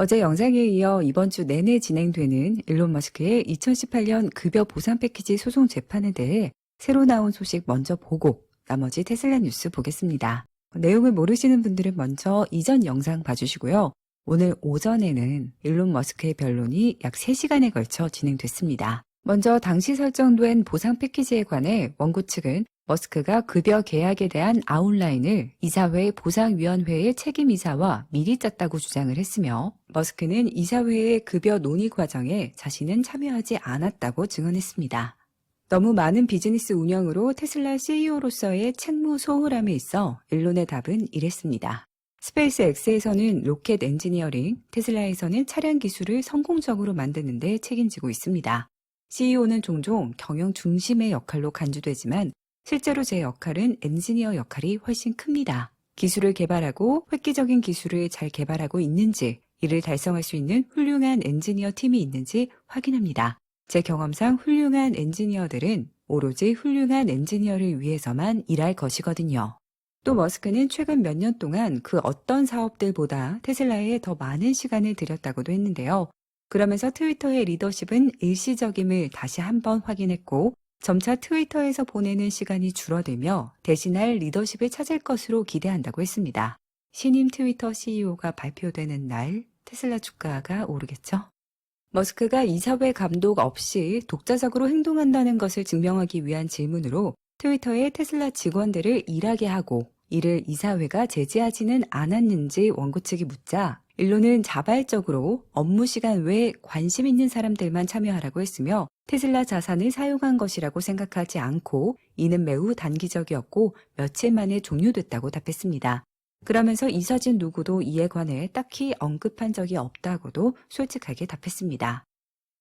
어제 영상에 이어 이번 주 내내 진행되는 일론 머스크의 2018년 급여 보상 패키지 소송 재판에 대해 새로 나온 소식 먼저 보고 나머지 테슬라 뉴스 보겠습니다. 내용을 모르시는 분들은 먼저 이전 영상 봐주시고요. 오늘 오전에는 일론 머스크의 변론이 약 3시간에 걸쳐 진행됐습니다. 먼저 당시 설정된 보상 패키지에 관해 원고 측은 머스크가 급여 계약에 대한 아웃라인을 이사회 보상위원회의 책임이사와 미리 짰다고 주장을 했으며 머스크는 이사회의 급여 논의 과정에 자신은 참여하지 않았다고 증언했습니다. 너무 많은 비즈니스 운영으로 테슬라 CEO로서의 책무 소홀함에 있어 일론의 답은 이랬습니다. 스페이스 X에서는 로켓 엔지니어링, 테슬라에서는 차량 기술을 성공적으로 만드는 데 책임지고 있습니다. CEO는 종종 경영 중심의 역할로 간주되지만 실제로 제 역할은 엔지니어 역할이 훨씬 큽니다. 기술을 개발하고 획기적인 기술을 잘 개발하고 있는지, 이를 달성할 수 있는 훌륭한 엔지니어 팀이 있는지 확인합니다. 제 경험상 훌륭한 엔지니어들은 오로지 훌륭한 엔지니어를 위해서만 일할 것이거든요. 또 머스크는 최근 몇 년 동안 그 어떤 사업들보다 테슬라에 더 많은 시간을 들였다고도 했는데요. 그러면서 트위터의 리더십은 일시적임을 다시 한번 확인했고 점차 트위터에서 보내는 시간이 줄어들며 대신할 리더십을 찾을 것으로 기대한다고 했습니다. 신임 트위터 CEO가 발표되는 날 테슬라 주가가 오르겠죠? 머스크가 이사회 감독 없이 독자적으로 행동한다는 것을 증명하기 위한 질문으로 트위터에 테슬라 직원들을 일하게 하고 이를 이사회가 제지하지는 않았는지 원고 측이 묻자 일론은 자발적으로 업무 시간 외에 관심 있는 사람들만 참여하라고 했으며 테슬라 자산을 사용한 것이라고 생각하지 않고 이는 매우 단기적이었고 며칠 만에 종료됐다고 답했습니다. 그러면서 이 사진 누구도 이에 관해 딱히 언급한 적이 없다고도 솔직하게 답했습니다.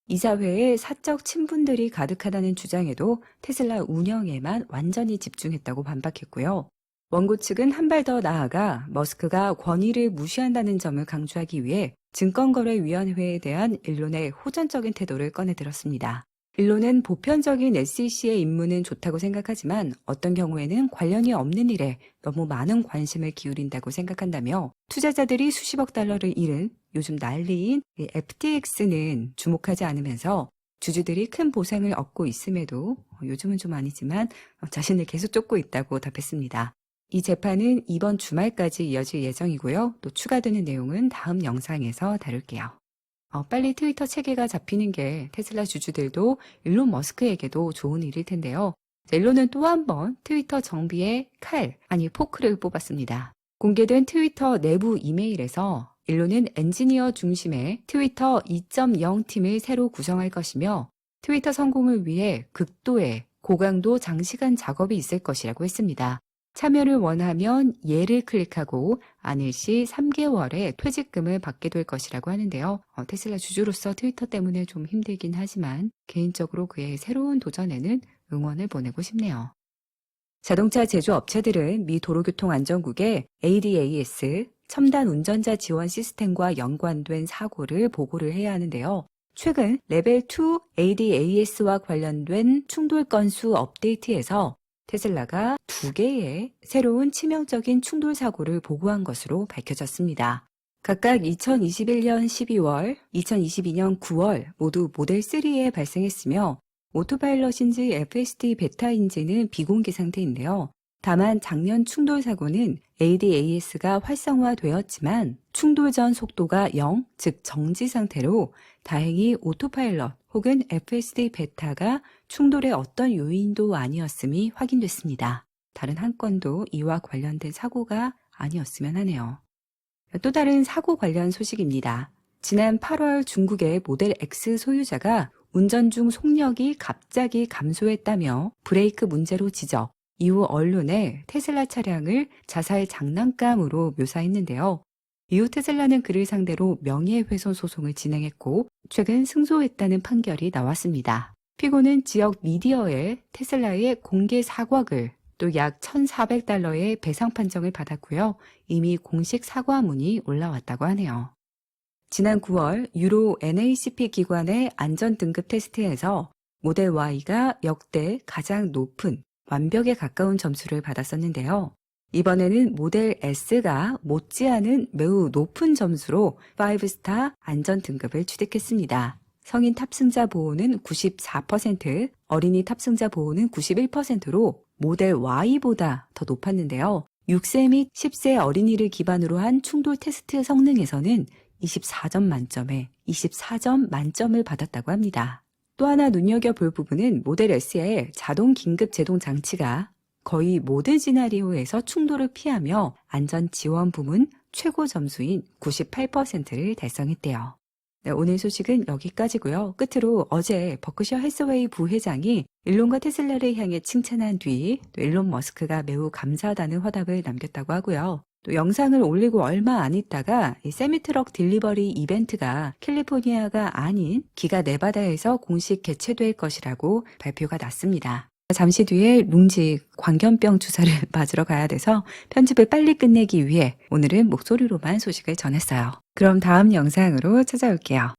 이사회에 사적 친분들이 가득하다는 주장에도 테슬라 운영에만 완전히 집중했다고 반박했고요. 원고 측은 한 발 더 나아가 머스크가 권위를 무시한다는 점을 강조하기 위해 증권거래위원회에 대한 일론의 호전적인 태도를 꺼내들었습니다. 일론은 보편적인 SEC의 임무는 좋다고 생각하지만 어떤 경우에는 관련이 없는 일에 너무 많은 관심을 기울인다고 생각한다며 투자자들이 수십억 달러를 잃은 요즘 난리인 FTX는 주목하지 않으면서 주주들이 큰 보상을 얻고 있음에도 요즘은 좀 아니지만 자신을 계속 쫓고 있다고 답했습니다. 이 재판은 이번 주말까지 이어질 예정이고요. 또 추가되는 내용은 다음 영상에서 다룰게요. 어, 빨리 트위터 체계가 잡히는 게 테슬라 주주들도 일론 머스크에게도 좋은 일일 텐데요. 자, 일론은 또 한 번 트위터 정비에 칼, 아니 포크를 뽑았습니다. 공개된 트위터 내부 이메일에서 일론은 엔지니어 중심의 트위터 2.0 팀을 새로 구성할 것이며 트위터 성공을 위해 극도의 고강도 장시간 작업이 있을 것이라고 했습니다. 참여를 원하면 예를 클릭하고 아닐 시 3개월의 퇴직금을 받게 될 것이라고 하는데요. 어, 테슬라 주주로서 트위터 때문에 좀 힘들긴 하지만 개인적으로 그의 새로운 도전에는 응원을 보내고 싶네요. 자동차 제조 업체들은 미 도로교통안전국에 ADAS, 첨단 운전자 지원 시스템과 연관된 사고를 보고를 해야 하는데요. 최근 레벨 2 ADAS와 관련된 충돌 건수 업데이트에서 테슬라가 두 개의 새로운 치명적인 충돌 사고를 보고한 것으로 밝혀졌습니다. 각각 2021년 12월, 2022년 9월 모두 모델 3에 발생했으며 오토파일럿인지 FSD 베타인지는 비공개 상태인데요. 다만 작년 충돌 사고는 ADAS가 활성화되었지만 충돌 전 속도가 0, 즉 정지 상태로 다행히 오토파일럿 혹은 FSD 베타가 충돌의 어떤 요인도 아니었음이 확인됐습니다. 다른 한 건도 이와 관련된 사고가 아니었으면 하네요. 또 다른 사고 관련 소식입니다. 지난 8월 중국의 모델 X 소유자가 운전 중 속력이 갑자기 감소했다며 브레이크 문제로 지적, 이후 언론에 테슬라 차량을 자살 장난감으로 묘사했는데요. 이후 테슬라는 그를 상대로 명예훼손 소송을 진행했고 최근 승소했다는 판결이 나왔습니다. 피고는 지역 미디어에 테슬라의 공개 사과글 또 약 1,400달러의 배상 판정을 받았고요. 이미 공식 사과문이 올라왔다고 하네요. 지난 9월 유로 NACP 기관의 안전 등급 테스트에서 모델 Y가 역대 가장 높은 완벽에 가까운 점수를 받았었는데요. 이번에는 모델 S가 못지않은 매우 높은 점수로 5스타 안전 등급을 취득했습니다. 성인 탑승자 보호는 94%, 어린이 탑승자 보호는 91%로 모델 Y보다 더 높았는데요. 6세 및 10세 어린이를 기반으로 한 충돌 테스트 성능에서는 24점 만점에 24점 만점을 받았다고 합니다. 또 하나 눈여겨볼 부분은 모델 S의 자동 긴급 제동 장치가 거의 모든 시나리오에서 충돌을 피하며 안전 지원 부문 최고 점수인 98%를 달성했대요. 네, 오늘 소식은 여기까지고요. 끝으로 어제 버크셔 헬스웨이 부회장이 일론과 테슬라를 향해 칭찬한 뒤 또 일론 머스크가 매우 감사하다는 화답을 남겼다고 하고요. 또 영상을 올리고 얼마 안 있다가 이 세미트럭 딜리버리 이벤트가 캘리포니아가 아닌 기가 네바다에서 공식 개최될 것이라고 발표가 났습니다. 잠시 뒤에 룽지 광견병 주사를 맞으러 가야 돼서 편집을 빨리 끝내기 위해 오늘은 목소리로만 소식을 전했어요. 그럼 다음 영상으로 찾아올게요.